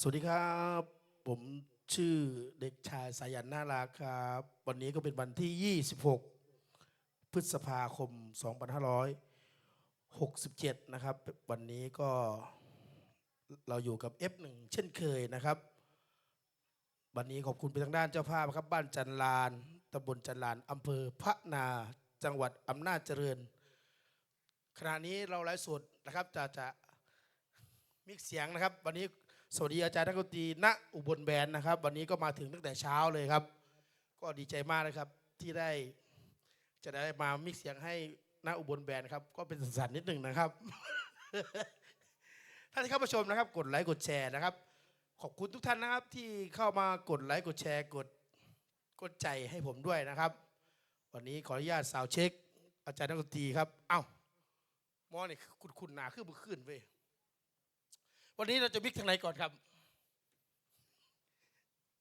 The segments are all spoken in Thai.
สวัสดีครับ ผมชื่อเด็กชายสายันน่ารักครับ วันนี้ก็เป็นวันที่ 26 พฤษภาคม 2567 นะครับ วันนี้ก็เราอยู่กับ F1 เช่นเคยนะครับ วันนี้ขอบคุณไปทางด้านเจ้าภาพครับบ้านจันลานตำบลจันลานอำเภอพระนา จังหวัดอำนาจเจริญ ขณะนี้เราไลฟ์สดนะครับจะจะมิกเสียงนะครับ วันนี้ สวัสดีอาจารย์นักดนตรีณอุบลแบนนะครับ วันนี้ก็มาถึงตั้งแต่เช้าเลยครับ ก็ดีใจมากนะครับที่ได้จะได้มามิกเสียงให้ณอุบลแบนครับ ก็เป็นสันๆนิดหนึ่งนะครับท่านที่เข้ามาชมนะครับ กดไลค์กดแชร์นะครับ ขอบคุณทุกท่านนะครับ ที่เข้ามากดไลค์กดแชร์กดกดใจให้ผมด้วยนะครับ วันนี้ขออนุญาตสาวเช็ค อาจารย์นักดนตรีครับ เอ้ามอนี่คุณคุณหนาขึ้นมือขึ้นเว้ย วันนี้เราจะวิกทางไหนก่อนครับ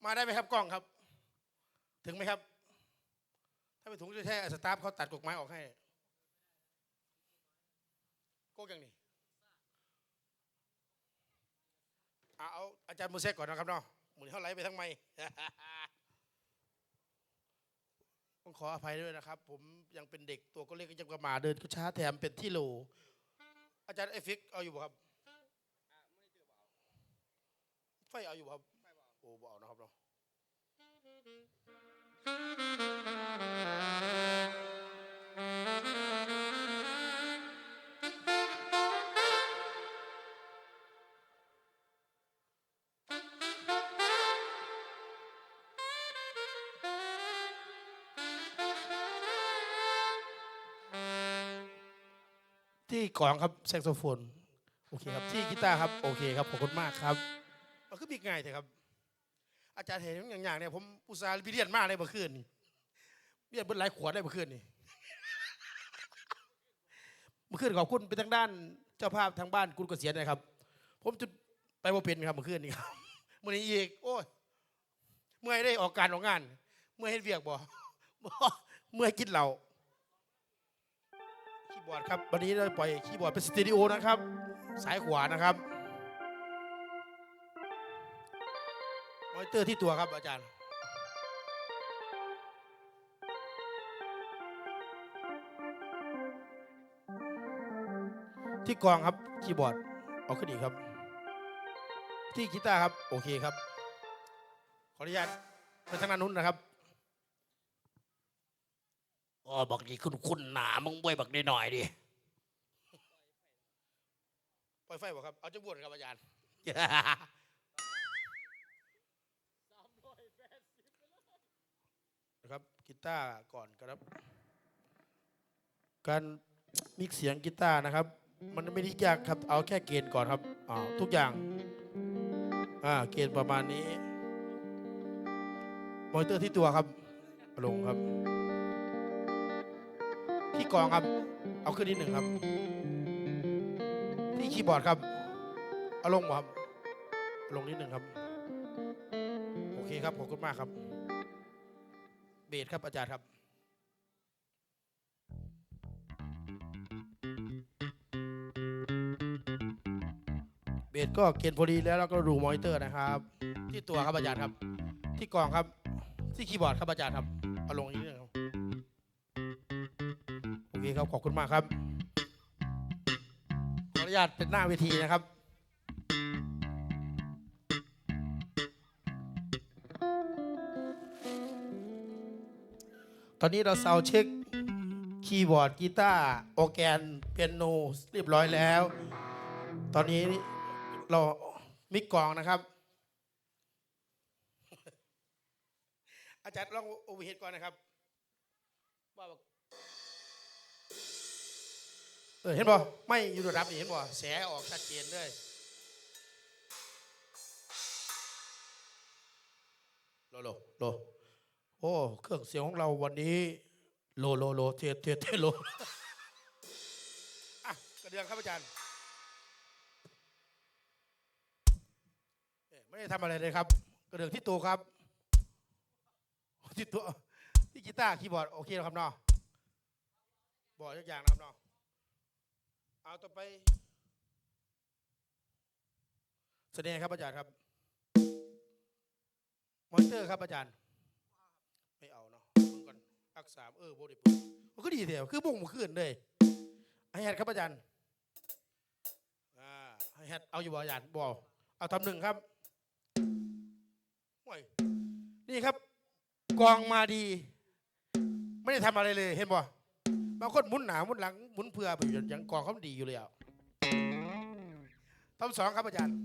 มาได้ไหมครับกล้องครับ ถึงไหมครับ ถ้าไม่ถึงจะแช่สตาฟเขาตัดกกไม้ออกให้โก้ยังนี่เอาเอาอาจารย์มูเซกก่อนนะครับเนาะหมุนเท่าไหลไปทั้งไม่ต้องขออภัยด้วยนะครับ ผมยังเป็นเด็กตัวก็เล็กก็ยังกระหมาเดินก็ช้าแถมเป็นที่โหลอาจารย์เอฟฟิกเอาอยู่บ่ครับ ไฟเอาอยู่ครับโอ้บ่เอานะครับเนาะที่กลองครับแซกโซโฟน โอเคครับ ที่กีตาร์ครับ โอเคครับ ขอบคุณมากครับมันคือบีก ง่ายเถอะครับ อาจารย์เห็นอย่างอย่างเนี่ยผมอุตส่าห์ไปเรียนมากเลยเมื่อคืนนี่เรียนเบิ้หลายขวดได้เมื่อคืนนี่เมื่อคืนขอบคุณไปทางด้าน เจ้าภาพทางบ้านคุณเกษียณนะครับ ผมจุดไปบ่เป็นครับเมื่อคืนนี่ครับมื่อนี้อีกโอ้ยเมื่อยได้ออกการออกงาน เมื่อเฮ็ดเวียกบ่เมื่อกินเหล้าคีย์บอร์ดครับวันนี้เราปล่อยคีย์บอร์ดเป็นสตอริโอนะครับ สายขวานะครับ มอนิเตอร์ที่ตัวครับอาจารย์ที่กลองครับคีย์บอร์ดเอาขึ้นอีกครับ ที่กีตาร์ครับ โอเคครับ ขออนุญาตไปทางด้านนู้นนะครับอ๋อบอกดีคุณคุณหนามึงบ่วยบักนิดหน่อยดิปล่อยไฟบ่ครับ เอาจะบวชครับอาจารย์ นะครับ กีตาร์ก่อนครับ การมิกเสียงกีตาร์นะครับ มันไม่ได้ยากครับ เอาแค่เกณฑ์ก่อนครับอ่าทุกอย่างอ่าเกณฑ์ประมาณนี้มอนิเตอร์ที่ตัวครับ ลงครับ ที่กองครับ เอาขึ้นนิดหนึ่งครับ ที่คีย์บอร์ดครับ เอาลงครับลงนิดหนึ่งครับ โอเคครับ ขอบคุณมากครับ เบสครับอาจารย์ครับเบสก็เกณฑ์พอดีแล้วเราก็ดูมอนิเตอร์นะครับ ที่ตัวครับอาจารย์ครับ ที่กล่องครับ ที่คีย์บอร์ดครับอาจารย์ครับเอาลงอีกนิดนึงครับโอเคครับขอบคุณมากครับขออนุญาตเป็นหน้าเวทีนะครับ อนนี้เราเซาเช็คคีย์บอร์ดกีตาร์ออแกนเปียโนเรียบร้อยแล้ว ตอนนี้เรามิกกองนะครับ อาจารย์ลองโอเวอร์เฮดก่อนนะครับว่าเห็นบ่ไม่อยู่ระดับนี่เห็นบ่แสออกชัดเจนเลยโลโลโล อ้ เครื่องเสียงของเราวันนี้ โลโลโลเทเทเทโลอะกระเดืองครับอาจารย์เอ๊ะไม่ได้ทำอะไรเลยครับ กระเดื่องที่ตัวครับ ที่ตัวที่กีตาร์คีย์บอร์ดโอเคแล้วครับเนาะบอร์ดทุกอย่างนะครับเนาะเอาต่อไปแสดงครับอาจารย์ครับมอนิเตอร์ครับอาจารย์ อักษามเออโบดิปุมันก็ดีเถอะคือบุ้งมันขึ้นเลยไอแฮดครับอาจารย์อ่าไอแฮดเอาอยู่บ่อาจารย์บอเอาทำหนึ่งครับห่วยนี่ครับ กองมาดี ไม่ได้ทำอะไรเลยเห็นบ่บางคนหมุนหนาหมุนหลังหมุนเพื่อไปอยู่อย่างกองเขาดีอยู่เลยอะทำสองครับอาจารย์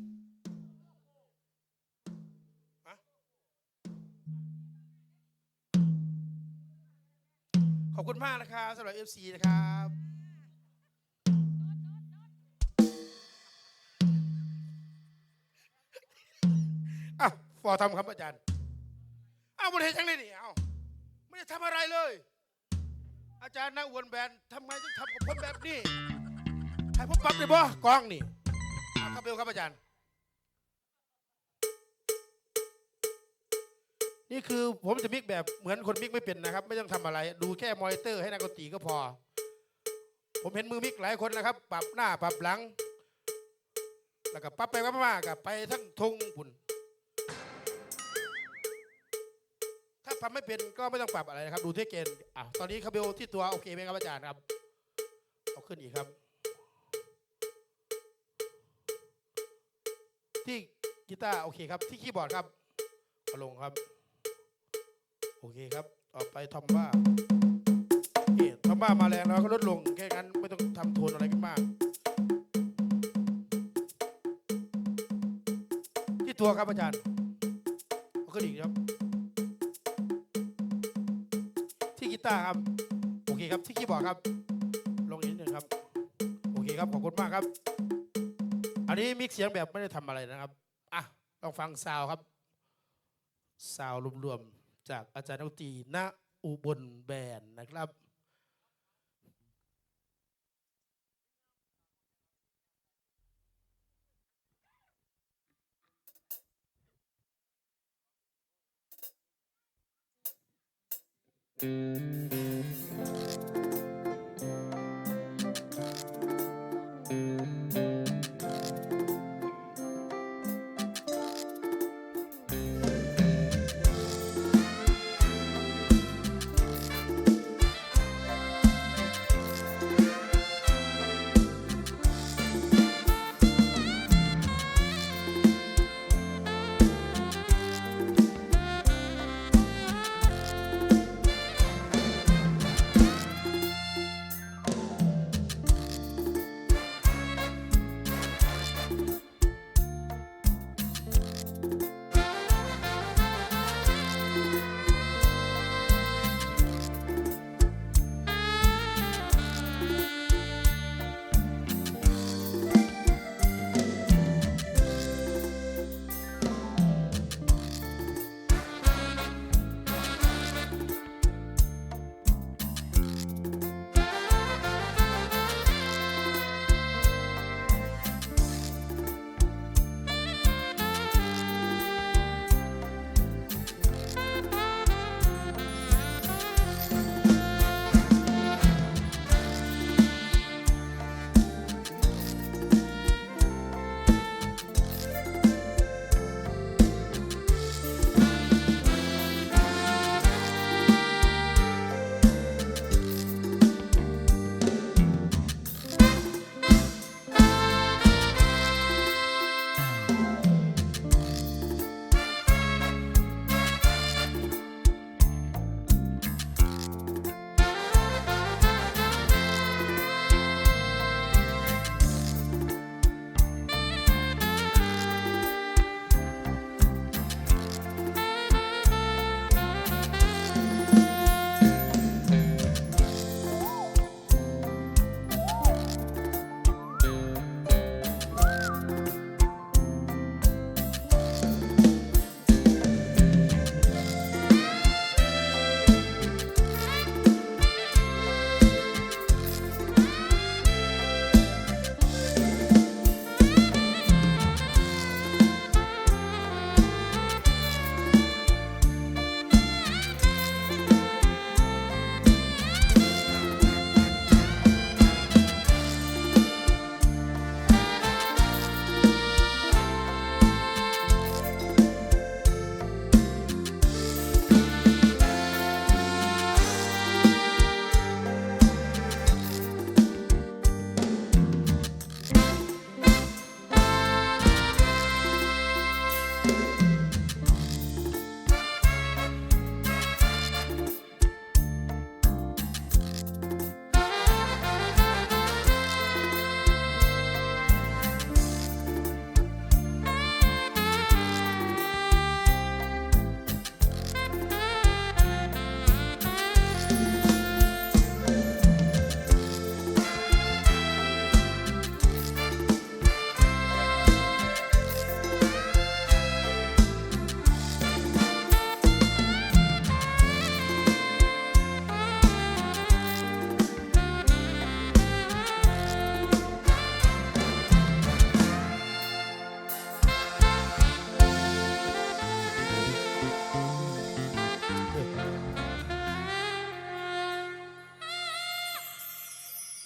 อบคุณมากนะครับสำหรับ FC นะครับอ้าวฟอทำครับอาจารย์อ้าวบริเห็นยังเลยนี่อ้าไม่ได้ทำอะไรเลย อาจารย์นักอวนแบนทำไมถึงทำกับผมแบบนี้ให้ผมปรับเลยบ่กล้องนี่อาครับเบลครับอาจารย์ นี่คือผมจะมิกแบบเหมือนคนมิกไม่เป็นนะครับ ไม่ต้องทำอะไร ดูแค่มอนิเตอร์ให้นักดนตรีก็พอ ผมเห็นมือมิกหลายคนนะครับ ปรับหน้าปรับหลัง แล้วก็ปรับไปปรับมากับไปทั้งทงปุ่นถ้าทำไม่เป็นก็ไม่ต้องปรับอะไรนะครับ ดูที่เกณฑ์อะตอนนี้คาเบลที่ตัวโอเคไหมครับอาจารย์ครับเอาขึ้นอีกครับ ที่กีตาร์โอเคครับ ที่คีย์บอร์ดครับเอาลงครับ โอเคครับ ต่อไปทอมบ้านี่ทอมบ้ามาแรงแล้วก็ลดลง แค่นั้นไม่ต้องทำโทนอะไรกันมาก ที่ตัวครับอาจารย์เอาขึ้นอีกครับ ที่กีตาร์ครับ โอเคครับที่คีย์บอร์ดครับ ลงอีกนิดหนึ่งครับ โอเคครับ ขอบคุณมากครับ อันนี้มิกเสียงแบบไม่ได้ทำอะไรนะครับ อะลองฟังซาวครับ ซาวรวมๆ จากอาจารย์ดนตรีณอุบลแบนนะครับเ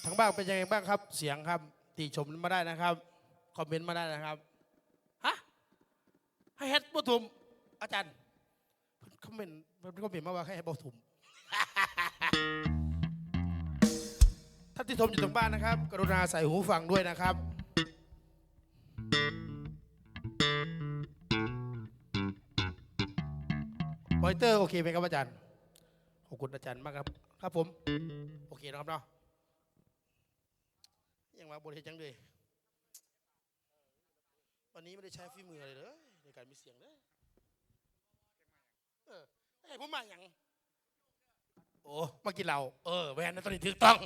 ทั้งบ้างเป็นยังไงบ้างครับ เสียงครับ ติชมมาได้นะครับ คอมเมนต์มาได้นะครับฮะให้เฮ็ดปทุมอาจารย์คอมเมนต์เพิ่นคอมเมนต์มาว่าให้เฮ็ดปทุมท่านที่ชมอยู่ทางบ้านนะครับ กรุณาใส่หูฟังด้วยนะครับมอนิเตอร์โอเคไหมครับอาจารย์ ขอบคุณอาจารย์มากครับ ครับผม โอเคนะครับเนาะ ยังมาบริเหตุจังเลยวันนี้ไม่ได้ใช้ฝีมืออะไรเลยในการมีเสียงเลยเออไอ้ผมมาอย่าง โอ้มากินเหล้าเออแวนนะตอนนี้ถูกต้อง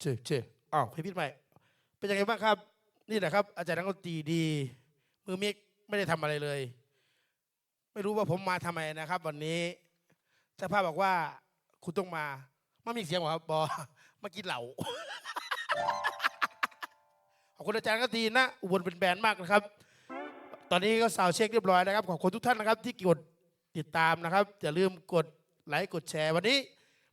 เช่เช่อ้าวพี่พิษใหม่ เป็นยังไงบ้างครับ นี่แหละครับ อาจารย์นักดนตรีดี มือมิกไม่ได้ทำอะไรเลย ไม่รู้ว่าผมมาทำไมนะครับ วันนี้เจ้าภาพบอกว่าคุณต้องมาไม่มีเสียงหรอครับบอมากินเหล้าขอบคุณอาจารย์นักดนตรีนะอุบลเป็นแบรนด์มากนะครับ ตอนนี้ก็สาวเช็คเรียบร้อยนะครับ ขอบคุณทุกท่านนะครับ ที่กดติดตามนะครับอย่าลืมกดไลค์กดแชร์วันนี้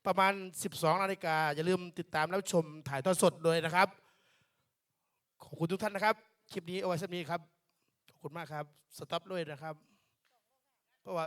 ประมาณ 12นาฬิกาอย่าลืมติดตามแล้วชมถ่ายทอดสดเลยนะครับ ขอบคุณทุกท่านนะครับ คลิปนี้เอาไว้สักนี้ครับ ขอบคุณมากครับ สต็อปด้วยนะครับ เพราะว่า